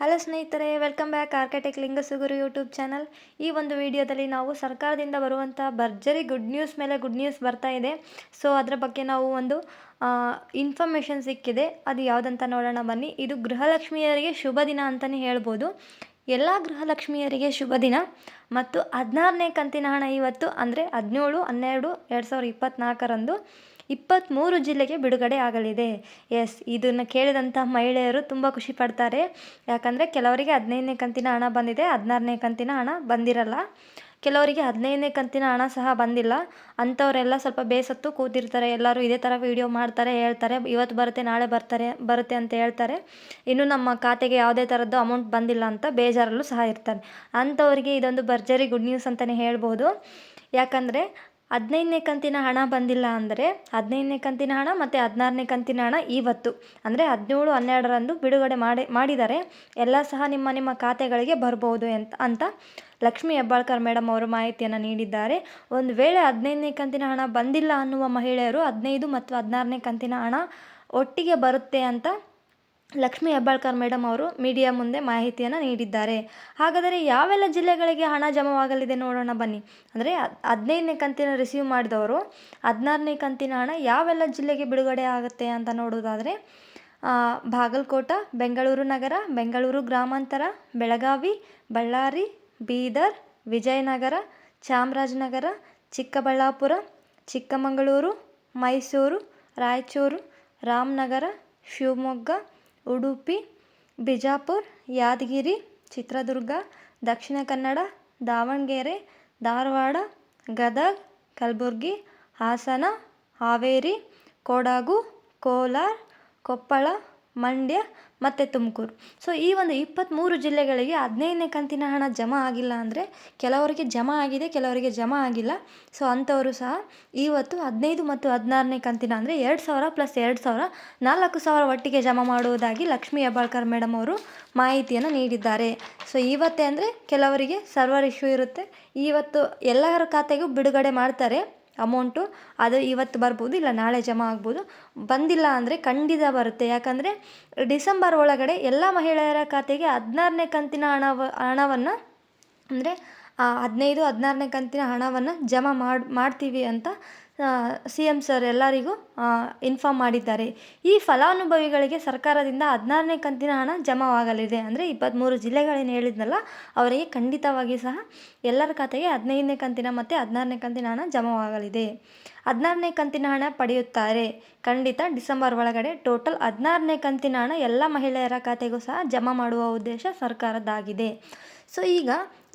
Hello ಸ್ನೇಹಿತರೆ welcome back architect Lingasugur YouTube channel ಈ ಒಂದು ವಿಡಿಯೋದಲ್ಲಿ ನಾವು ಸರ್ಕಾರದಿಂದ ಬರುವಂಥ ಭರ್ಜರಿ ಗುಡ್ ನ್ಯೂಸ್ ಮೇಲೆ ಗುಡ್ ನ್ಯೂಸ್ ಬರ್ತಾ ಇದೆ. ಸೊ ಅದರ ಬಗ್ಗೆ ನಾವು ಒಂದು ಇನ್ಫಾರ್ಮೇಷನ್ ಸಿಕ್ಕಿದೆ. ಅದು ಯಾವುದಂತ ನೋಡೋಣ ಬನ್ನಿ. ಇದು ಗೃಹಲಕ್ಷ್ಮಿಯರಿಗೆ ಶುಭ ದಿನ ಅಂತಲೇ ಹೇಳ್ಬೋದು. ಎಲ್ಲ ಗೃಹಲಕ್ಷ್ಮಿಯರಿಗೆ ಶುಭ ದಿನ. ಮತ್ತು ಹದಿನಾರನೇ ಕಂತಿನ ಹಣ ಇವತ್ತು, ಅಂದರೆ ಹದಿನೇಳು, ಹನ್ನೆರಡು, ಎರಡು ಸಾವಿರದ ಇಪ್ಪತ್ತ್ನಾಲ್ಕರಂದು ಇಪ್ಪತ್ತ್ಮೂರು ಜಿಲ್ಲೆಗೆ ಬಿಡುಗಡೆ ಆಗಲಿದೆ. ಎಸ್, ಇದನ್ನು ಕೇಳಿದಂಥ ಮಹಿಳೆಯರು ತುಂಬ ಖುಷಿ ಪಡ್ತಾರೆ. ಯಾಕಂದರೆ ಕೆಲವರಿಗೆ ಹದಿನೈದನೇ ಕಂತಿನ ಹಣ ಬಂದಿದೆ, ಹದಿನಾರನೇ ಕಂತಿನ ಹಣ ಬಂದಿರಲ್ಲ. ಕೆಲವರಿಗೆ ಹದಿನೈದನೇ ಕಂತಿನ ಹಣ ಸಹ ಬಂದಿಲ್ಲ. ಅಂಥವರೆಲ್ಲ ಸ್ವಲ್ಪ ಬೇಸತ್ತು ಕೂತಿರ್ತಾರೆ. ಎಲ್ಲರೂ ಇದೇ ಥರ ವೀಡಿಯೋ ಮಾಡ್ತಾರೆ, ಹೇಳ್ತಾರೆ. ಇವತ್ತು ಬರುತ್ತೆ, ನಾಳೆ ಬರ್ತಾರೆ, ಬರುತ್ತೆ ಅಂತ ಹೇಳ್ತಾರೆ. ಇನ್ನು ನಮ್ಮ ಖಾತೆಗೆ ಯಾವುದೇ ಥರದ್ದು ಅಮೌಂಟ್ ಬಂದಿಲ್ಲ ಅಂತ ಬೇಜಾರಲ್ಲೂ ಸಹ ಇರ್ತಾರೆ. ಅಂಥವರಿಗೆ ಇದೊಂದು ಭರ್ಜರಿ ಗುಡ್ ನ್ಯೂಸ್ ಅಂತಲೇ ಹೇಳ್ಬೋದು. ಯಾಕಂದರೆ ಹದಿನೈದನೇ ಕಂತಿನ ಹಣ ಬಂದಿಲ್ಲ ಅಂದರೆ ಹದಿನೈದನೇ ಕಂತಿನ ಹಣ ಮತ್ತು ಹದಿನಾರನೇ ಕಂತಿನ ಹಣ ಇವತ್ತು ಅಂದರೆ ಹದಿನೇಳು, ಹನ್ನೆರಡರಂದು ಬಿಡುಗಡೆ ಮಾಡಿ, ಮಾಡಿದರೆ ಎಲ್ಲ ಸಹ ನಿಮ್ಮ ನಿಮ್ಮ ಖಾತೆಗಳಿಗೆ ಬರ್ಬೋದು ಅಂತ ಅಂತ ಲಕ್ಷ್ಮೀ ಹೆಬ್ಬಾಳ್ಕರ್ ಮೇಡಮ್ ಅವರು ಮಾಹಿತಿಯನ್ನು ನೀಡಿದ್ದಾರೆ. ಒಂದು ವೇಳೆ ಹದಿನೈದನೇ ಕಂತಿನ ಹಣ ಬಂದಿಲ್ಲ ಅನ್ನುವ ಮಹಿಳೆಯರು ಹದಿನೈದು ಮತ್ತು ಹದಿನಾರನೇ ಕಂತಿನ ಹಣ ಒಟ್ಟಿಗೆ ಬರುತ್ತೆ ಅಂತ ಲಕ್ಷ್ಮೀ ಹೆಬ್ಬಾಳ್ಕರ್ ಮೇಡಮ್ ಅವರು ಮೀಡಿಯಾ ಮುಂದೆ ಮಾಹಿತಿಯನ್ನು ನೀಡಿದ್ದಾರೆ. ಹಾಗಾದರೆ ಯಾವೆಲ್ಲ ಜಿಲ್ಲೆಗಳಿಗೆ ಹಣ ಜಮವಾಗಲಿದೆ ನೋಡೋಣ ಬನ್ನಿ. ಅಂದರೆ ಹದಿನೈದನೇ ಕಂತಿನ ರಿಸೀವ್ ಮಾಡಿದವರು ಹದಿನಾರನೇ ಕಂತಿನ ಹಣ ಯಾವೆಲ್ಲ ಜಿಲ್ಲೆಗೆ ಬಿಡುಗಡೆ ಆಗುತ್ತೆ ಅಂತ ನೋಡೋದಾದರೆ ಬಾಗಲಕೋಟ, ಬೆಂಗಳೂರು ನಗರ, ಬೆಂಗಳೂರು ಗ್ರಾಮಾಂತರ, ಬೆಳಗಾವಿ, ಬಳ್ಳಾರಿ, ಬೀದರ್, ವಿಜಯನಗರ, ಚಾಮರಾಜನಗರ, ಚಿಕ್ಕಬಳ್ಳಾಪುರ, ಚಿಕ್ಕಮಗಳೂರು, ಮೈಸೂರು, ರಾಯಚೂರು, ರಾಮನಗರ, ಶಿವಮೊಗ್ಗ ಉಡುಪಿ, ಬಿಜಾಪುರ, ಯಾದಗಿರಿ, ಚಿತ್ರದುರ್ಗ, ದಕ್ಷಿಣ ಕನ್ನಡ, ದಾವಣಗೆರೆ, ಧಾರವಾಡ, ಗದಗ, ಕಲಬುರ್ಗಿ, ಹಾಸನ, ಹಾವೇರಿ, ಕೊಡಗು, ಕೋಲಾರ, ಕೊಪ್ಪಳ ಮಂಡ್ಯ ಮತ್ತು ತುಮಕೂರು. ಸೊ ಈ ಒಂದು ಇಪ್ಪತ್ತ್ಮೂರು ಜಿಲ್ಲೆಗಳಿಗೆ ಹದಿನೈದನೇ ಕಂತಿನ ಹಣ ಜಮಾ ಆಗಿಲ್ಲ ಅಂದರೆ ಕೆಲವರಿಗೆ ಜಮಾ ಆಗಿದೆ, ಕೆಲವರಿಗೆ ಜಮಾ ಆಗಿಲ್ಲ. ಸೊ ಅಂಥವರು ಸಹ ಇವತ್ತು ಹದಿನೈದು ಮತ್ತು ಹದಿನಾರನೇ ಕಂತಿನ ಅಂದರೆ ಎರಡು ಸಾವಿರ ಪ್ಲಸ್ ಎರಡು ಸಾವಿರ, ನಾಲ್ಕು ಸಾವಿರ ಒಟ್ಟಿಗೆ ಜಮಾ ಮಾಡುವುದಾಗಿ ಲಕ್ಷ್ಮೀ ಹೆಬ್ಬಾಳ್ಕರ್ ಮೇಡಮ್ ಅವರು ಮಾಹಿತಿಯನ್ನು ನೀಡಿದ್ದಾರೆ. ಸೊ ಇವತ್ತೇ ಅಂದರೆ ಕೆಲವರಿಗೆ ಸರ್ವರ್ ಇಶ್ಯೂ ಇರುತ್ತೆ. ಇವತ್ತು ಎಲ್ಲರ ಖಾತೆಗೂ ಬಿಡುಗಡೆ ಮಾಡ್ತಾರೆ. ಅಮೌಂಟು ಅದು ಇವತ್ತು ಬರ್ಬೋದು, ಇಲ್ಲ ನಾಳೆ ಜಮಾ ಆಗ್ಬೋದು. ಬಂದಿಲ್ಲ ಅಂದರೆ ಖಂಡಿತ ಬರುತ್ತೆ. ಯಾಕಂದರೆ ಡಿಸೆಂಬರ್ ಒಳಗಡೆ ಎಲ್ಲ ಮಹಿಳೆಯರ ಖಾತೆಗೆ ಹದಿನಾರನೇ ಕಂತಿನ ಹಣವ, ಹಣವನ್ನು ಅಂದರೆ ಹದಿನೈದು, ಹದಿನಾರನೇ ಕಂತಿನ ಹಣವನ್ನು ಜಮಾ ಮಾಡಿ, ಮಾಡ್ತೀವಿ ಅಂತ ಸಿ ಎಂ ಸರ್ ಎಲ್ಲರಿಗೂ ಇನ್ಫಾರ್ಮ್ ಮಾಡಿದ್ದಾರೆ. ಈ ಫಲಾನುಭವಿಗಳಿಗೆ ಸರ್ಕಾರದಿಂದ ಹದಿನಾರನೇ ಕಂತಿನ ಹಣ ಜಮಾವಾಗಲಿದೆ. ಅಂದರೆ ಇಪ್ಪತ್ತ್ಮೂರು ಜಿಲ್ಲೆಗಳೇನು ಹೇಳಿದ್ನಲ್ಲ, ಅವರಿಗೆ ಖಂಡಿತವಾಗಿ ಸಹ ಎಲ್ಲರ ಖಾತೆಗೆ ಹದಿನೈದನೇ ಕಂತಿನ ಮತ್ತು ಹದಿನಾರನೇ ಕಂತಿನ ಹಣ ಜಮಾವಾಗಲಿದೆ. ಹದಿನಾರನೇ ಕಂತಿನ ಹಣ ಪಡೆಯುತ್ತಾರೆ. ಖಂಡಿತ ಡಿಸೆಂಬರ್ ಒಳಗಡೆ ಟೋಟಲ್ ಹದಿನಾರನೇ ಕಂತಿನ ಹಣ ಎಲ್ಲ ಮಹಿಳೆಯರ ಖಾತೆಗೂ ಸಹ ಜಮಾ ಮಾಡುವ ಉದ್ದೇಶ ಸರ್ಕಾರದ್ದಾಗಿದೆ. ಸೊ, ಈಗ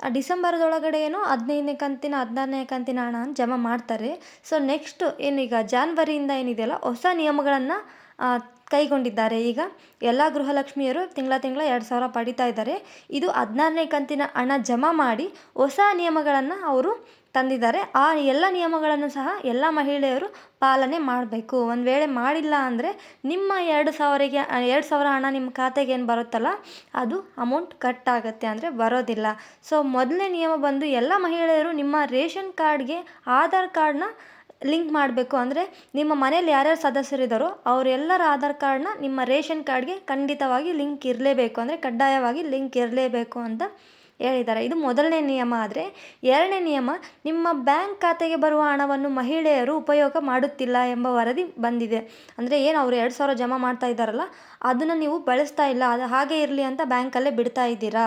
ಡಿಸೆಂಬರ್ದೊಳಗಡೆ ಏನು ಹದಿನೈದನೇ ಕಂತಿನ, ಹದಿನಾರನೇ ಕಂತಿನ ಹಣ ಜಮಾ ಮಾಡ್ತಾರೆ. ಸೊ, ನೆಕ್ಸ್ಟ್ ಏನೀಗ ಜಾನ್ವರಿಯಿಂದ ಏನಿದೆಯಲ್ಲ, ಹೊಸ ನಿಯಮಗಳನ್ನು ಕೈಗೊಂಡಿದ್ದಾರೆ. ಈಗ ಎಲ್ಲ ಗೃಹಲಕ್ಷ್ಮಿಯರು ತಿಂಗಳ ತಿಂಗಳ ಎರಡು ಸಾವಿರ ಪಡಿತಾ ಇದ್ದಾರೆ. ಇದು ಹದಿನಾರನೇ ಕಂತಿನ ಹಣ ಜಮಾ ಮಾಡಿ ಹೊಸ ನಿಯಮಗಳನ್ನು ಅವರು ತಂದಿದ್ದಾರೆ. ಆ ಎಲ್ಲ ನಿಯಮಗಳನ್ನು ಸಹ ಎಲ್ಲ ಮಹಿಳೆಯರು ಪಾಲನೆ ಮಾಡಬೇಕು. ಒಂದು ವೇಳೆ ಮಾಡಿಲ್ಲ ಅಂದರೆ ನಿಮ್ಮ ಎರಡು ಸಾವಿರಗೆ ಎರಡು ಸಾವಿರ ಹಣ ನಿಮ್ಮ ಖಾತೆಗೆ ಏನು ಬರುತ್ತಲ್ಲ, ಅದು ಅಮೌಂಟ್ ಕಟ್ ಆಗುತ್ತೆ ಅಂದರೆ ಬರೋದಿಲ್ಲ. ಸೊ ಮೊದಲನೇ ನಿಯಮ ಬಂದು ಎಲ್ಲ ಮಹಿಳೆಯರು ನಿಮ್ಮ ರೇಷನ್ ಕಾರ್ಡ್ಗೆ ಆಧಾರ್ ಕಾರ್ಡ್ನ ಲಿಂಕ್ ಮಾಡಬೇಕು ಅಂದರೆ ನಿಮ್ಮ ಮನೆಯಲ್ಲಿ ಯಾರ್ಯಾರು ಸದಸ್ಯರಿದ್ದಾರೋ ಅವರೆಲ್ಲರ ಆಧಾರ್ ಕಾರ್ಡ್ನ ನಿಮ್ಮ ರೇಷನ್ ಕಾರ್ಡ್ಗೆ ಖಂಡಿತವಾಗಿ ಲಿಂಕ್ ಇರಲೇಬೇಕು. ಅಂದರೆ ಕಡ್ಡಾಯವಾಗಿ ಲಿಂಕ್ ಇರಲೇಬೇಕು ಅಂತ ಹೇಳಿದ್ದಾರೆ. ಇದು ಮೊದಲನೇ ನಿಯಮ ಆದರೆ ಎರಡನೇ ನಿಯಮ, ನಿಮ್ಮ ಬ್ಯಾಂಕ್ ಖಾತೆಗೆ ಬರುವ ಹಣವನ್ನು ಮಹಿಳೆಯರು ಉಪಯೋಗ ಮಾಡುತ್ತಿಲ್ಲ ಎಂಬ ವರದಿ ಬಂದಿದೆ. ಅಂದರೆ ಏನು, ಅವರು ಎರಡು ಸಾವಿರ ಜಮಾ ಮಾಡ್ತಾ ಇದ್ದಾರಲ್ಲ, ಅದನ್ನು ನೀವು ಬಳಸ್ತಾ ಇಲ್ಲ, ಅದು ಹಾಗೆ ಇರಲಿ ಅಂತ ಬ್ಯಾಂಕಲ್ಲೇ ಬಿಡ್ತಾ ಇದ್ದೀರಾ?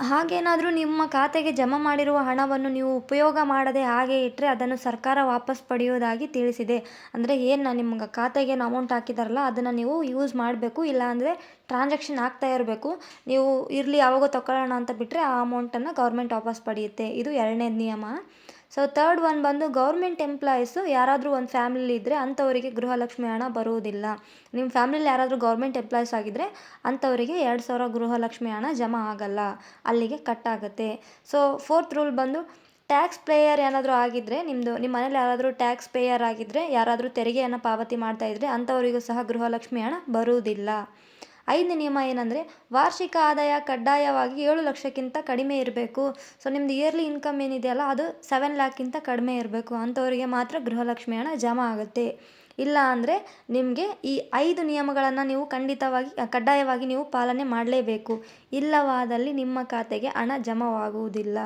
ಹಾಗೇನಾದರೂ ನಿಮ್ಮ ಖಾತೆಗೆ ಜಮಾ ಮಾಡಿರುವ ಹಣವನ್ನು ನೀವು ಉಪಯೋಗ ಮಾಡದೆ ಹಾಗೆ ಇಟ್ಟರೆ ಅದನ್ನು ಸರ್ಕಾರ ವಾಪಸ್ ಪಡೆಯೋದಾಗಿ ತಿಳಿಸಿದೆ. ಅಂದರೆ ಏನು ನಿಮ್ಗೆ ಖಾತೆಗೆ ಏನು ಅಮೌಂಟ್ ಹಾಕಿದಾರಲ್ಲ, ಅದನ್ನು ನೀವು ಯೂಸ್ ಮಾಡಬೇಕು, ಇಲ್ಲಾಂದರೆ ಟ್ರಾನ್ಸಾಕ್ಷನ್ ಆಗ್ತಾ ಇರಬೇಕು. ನೀವು ಇರಲಿ, ಯಾವಾಗೋ ತಗೊಳ್ಳೋಣ ಅಂತ ಬಿಟ್ಟರೆ ಆ ಅಮೌಂಟನ್ನು ಗೌರ್ಮೆಂಟ್ ವಾಪಸ್ ಪಡೆಯುತ್ತೆ. ಇದು ಎರಡನೇ ನಿಯಮ. ಸೊ ತರ್ಡ್ ಒನ್ ಬಂದು ಗೌರ್ಮೆಂಟ್ ಎಂಪ್ಲಾಯೀಸು ಯಾರಾದರೂ ಒಂದು ಫ್ಯಾಮಿಲಿ ಇದ್ದರೆ ಅಂಥವರಿಗೆ ಗೃಹಲಕ್ಷ್ಮಿ ಹಣ ಬರುವುದಿಲ್ಲ. ನಿಮ್ಮ ಫ್ಯಾಮಿಲಿಲಿ ಯಾರಾದರೂ ಗೌರ್ಮೆಂಟ್ ಎಂಪ್ಲಾಯೀಸ್ ಆಗಿದ್ದರೆ ಅಂಥವರಿಗೆ ಎರಡು ಸಾವಿರ ಗೃಹಲಕ್ಷ್ಮಿ ಹಣ ಜಮಾ ಆಗಲ್ಲ. ಅಲ್ಲಿಗೆ ಕಟ್ ಆಗುತ್ತೆ. ಸೊ ಫೋರ್ತ್ ರೂಲ್ ಬಂದು ಟ್ಯಾಕ್ಸ್ ಪ್ಲೇಯರ್ ಏನಾದರೂ ಆಗಿದ್ದರೆ ನಿಮ್ಮದು ನಿಮ್ಮ ಮನೇಲಿ ಯಾರಾದರೂ ಟ್ಯಾಕ್ಸ್ ಪೇಯರ್ ಆಗಿದ್ದರೆ ಯಾರಾದರೂ ತೆರಿಗೆಯನ್ನು ಪಾವತಿ ಮಾಡ್ತಾ ಇದ್ದರೆ ಅಂಥವರಿಗೂ ಸಹ ಗೃಹಲಕ್ಷ್ಮಿ ಹಣ ಬರುವುದಿಲ್ಲ. ಐದನೇ ನಿಯಮ ಏನಂದರೆ, ವಾರ್ಷಿಕ ಆದಾಯ ಕಡ್ಡಾಯವಾಗಿ ಏಳು ಲಕ್ಷಕ್ಕಿಂತ ಕಡಿಮೆ ಇರಬೇಕು. ಸೊ ನಿಮ್ಮದು ಇಯರ್ಲಿ ಇನ್ಕಮ್ ಏನಿದೆಯಲ್ಲ, ಅದು ಸೆವೆನ್ ಲ್ಯಾಕ್ಕಿಂತ ಕಡಿಮೆ ಇರಬೇಕು. ಅಂಥವರಿಗೆ ಮಾತ್ರ ಗೃಹಲಕ್ಷ್ಮಿ ಹಣ ಜಮಾ ಆಗುತ್ತೆ. ಇಲ್ಲ ಅಂದರೆ, ನಿಮಗೆ ಈ ಐದು ನಿಯಮಗಳನ್ನು ನೀವು ಖಂಡಿತವಾಗಿ, ಕಡ್ಡಾಯವಾಗಿ ನೀವು ಪಾಲನೆ ಮಾಡಲೇಬೇಕು. ಇಲ್ಲವಾದಲ್ಲಿ ನಿಮ್ಮ ಖಾತೆಗೆ ಹಣ ಜಮಾವಾಗುವುದಿಲ್ಲ.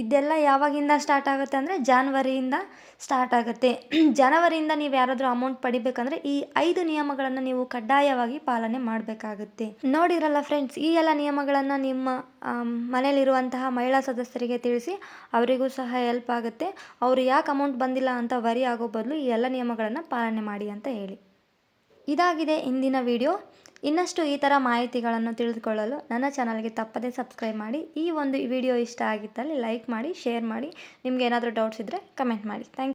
ಇದೆಲ್ಲ ಯಾವಾಗಿಂದ ಸ್ಟಾರ್ಟ್ ಆಗುತ್ತೆ ಅಂದರೆ ಜಾನ್ವರಿಯಿಂದ ಸ್ಟಾರ್ಟ್ ಆಗುತ್ತೆ. ಜನವರಿಯಿಂದ ನೀವು ಯಾರಾದರೂ ಅಮೌಂಟ್ ಪಡಿಬೇಕಂದ್ರೆ ಈ ಐದು ನಿಯಮಗಳನ್ನು ನೀವು ಕಡ್ಡಾಯವಾಗಿ ಪಾಲನೆ ಮಾಡಬೇಕಾಗುತ್ತೆ. ನೋಡಿರಲ್ಲ ಫ್ರೆಂಡ್ಸ್ ಈ ಎಲ್ಲ ನಿಯಮಗಳನ್ನು ನಿಮ್ಮ ಮನೆಯಲ್ಲಿರುವಂತಹ ಮಹಿಳಾ ಸದಸ್ಯರಿಗೆ ತಿಳಿಸಿ ಅವರಿಗೂ ಸಹ ಹೆಲ್ಪ್ ಆಗುತ್ತೆ. ಅವರು ಯಾಕೆ ಅಮೌಂಟ್ ಬಂದಿಲ್ಲ ಅಂತ ವರಿ ಆಗೋ ಬದಲು ಈ ಎಲ್ಲ ನಿಯಮಗಳನ್ನು ಪಾಲನೆ ಮಾಡಿ ಅಂತ ಹೇಳಿ. ಇದಾಗಿದೆ ಇಂದಿನ ವಿಡಿಯೋ ಇನ್ನಷ್ಟು ಈ ಥರ ಮಾಹಿತಿಗಳನ್ನು ತಿಳಿದುಕೊಳ್ಳಲು ನನ್ನ ಚಾನಲ್ಗೆ ತಪ್ಪದೇ ಸಬ್ಸ್ಕ್ರೈಬ್ ಮಾಡಿ. ಈ ಒಂದು ವಿಡಿಯೋ ಇಷ್ಟ ಆಗಿದ್ದಲ್ಲಿ ಲೈಕ್ ಮಾಡಿ, ಶೇರ್ ಮಾಡಿ. ನಿಮ್ಗೆ ಏನಾದರೂ ಡೌಟ್ಸ್ ಇದ್ದರೆ ಕಮೆಂಟ್ ಮಾಡಿ. ಥ್ಯಾಂಕ್